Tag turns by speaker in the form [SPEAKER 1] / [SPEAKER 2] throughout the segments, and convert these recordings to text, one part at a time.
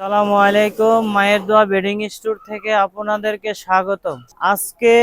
[SPEAKER 1] সালামু আলাইকুম। মায়ের দোয়া বেডিং স্টোর থেকে আপনাদেরকে স্বাগতম। আজকে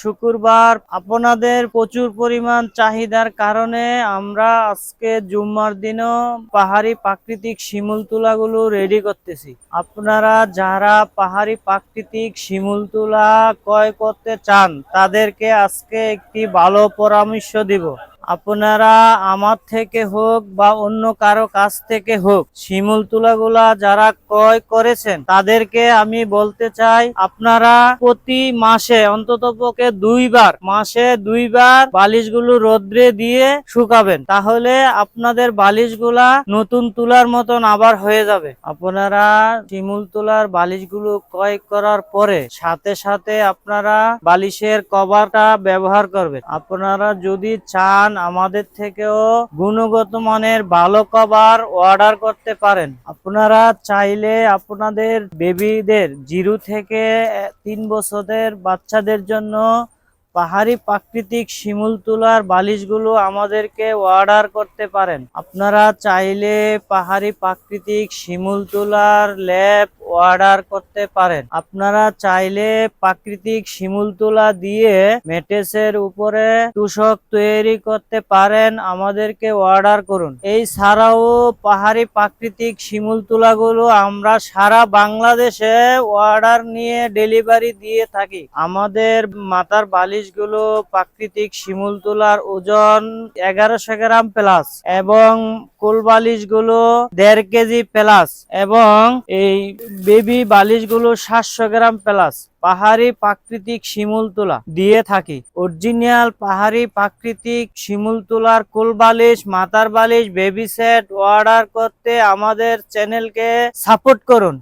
[SPEAKER 1] শুক্রবার, আপনাদের প্রচুর পরিমাণ চাহিদার কারণে আমরা আজকে জুম্মার দিনও পাহাড়ি প্রাকৃতিক শিমুল তুলাগুলো রেডি করতেছি। আপনারা যারা পাহাড়ি প্রাকৃতিক শিমুল তুলা ক্রয় করতে চান, তাদেরকে আজকে একটি ভালো পরামর্শ দিব। আপনারা আমার থেকে হোক বা অন্য কারও কাছ থেকে হোক, শিমুল তুলাগুলা যারা ক্রয় করেছেন, তাদেরকে আমি বলতে চাই, আপনারা প্রতি মাসে, অন্তত পক্ষে দুইবার, মাসে দুইবার বালিশগুলো রোদ্রে দিয়ে শুকাবেন। তাহলে আপনাদের বালিশগুলা নতুন তুলার মতন আবার হয়ে যাবে। আপনারা শিমুল তুলার বালিশগুলো ক্রয় করার পরে সাথে সাথে আপনারা বালিশের কভারটা ব্যবহার করবেন। আপনারা যদি চান আমাদের থেকেও গুণগত মানের ভালো কভার অর্ডার করতে পারেন। আপনারা চাইলে আপনাদের বেবিদের জিরো থেকে তিন বছরের বাচ্চাদের জন্য পাহাড়ি প্রাকৃতিক শিমুল তুলার বালিশগুলো আমাদেরকে অর্ডার করতে পারেন। আপনারা চাইলে পাহাড়ি প্রাকৃতিক শিমুল তুলার ল্যাব অর্ডার করতে পারেন। আপনারা চাইলে প্রাকৃতিক শিমুল তুলা দিয়ে মেটেসের উপরে তুষক তৈরি করতে পারেন। আমাদেরকে অর্ডার করুন। এই ছাড়াও পাহাড়ি প্রাকৃতিক শিমুল তুলাগুলো আমরা সারা বাংলাদেশে অর্ডার নিয়ে ডেলিভারি দিয়ে থাকি। আমাদের মাথার বালিশগুলো প্রাকৃতিক শিমুল তুলার ওজন এগারোশো গ্রাম প্লাস এবং কোল বালিশগুলো দেড় কেজি প্লাস এবং এই বেবি বালিশগুলো সাতশো গ্রাম প্লাস। পাহাড়ি প্রাকৃতিক শিমুল তোলা দিয়ে থাকি। অরিজিনাল পাহাড়ি প্রাকৃতিক শিমুল তোলার কোল বালিশ মাথার বালিশ বেবি সেট অর্ডার করতে আমাদের চ্যানেলকে সাপোর্ট করুন।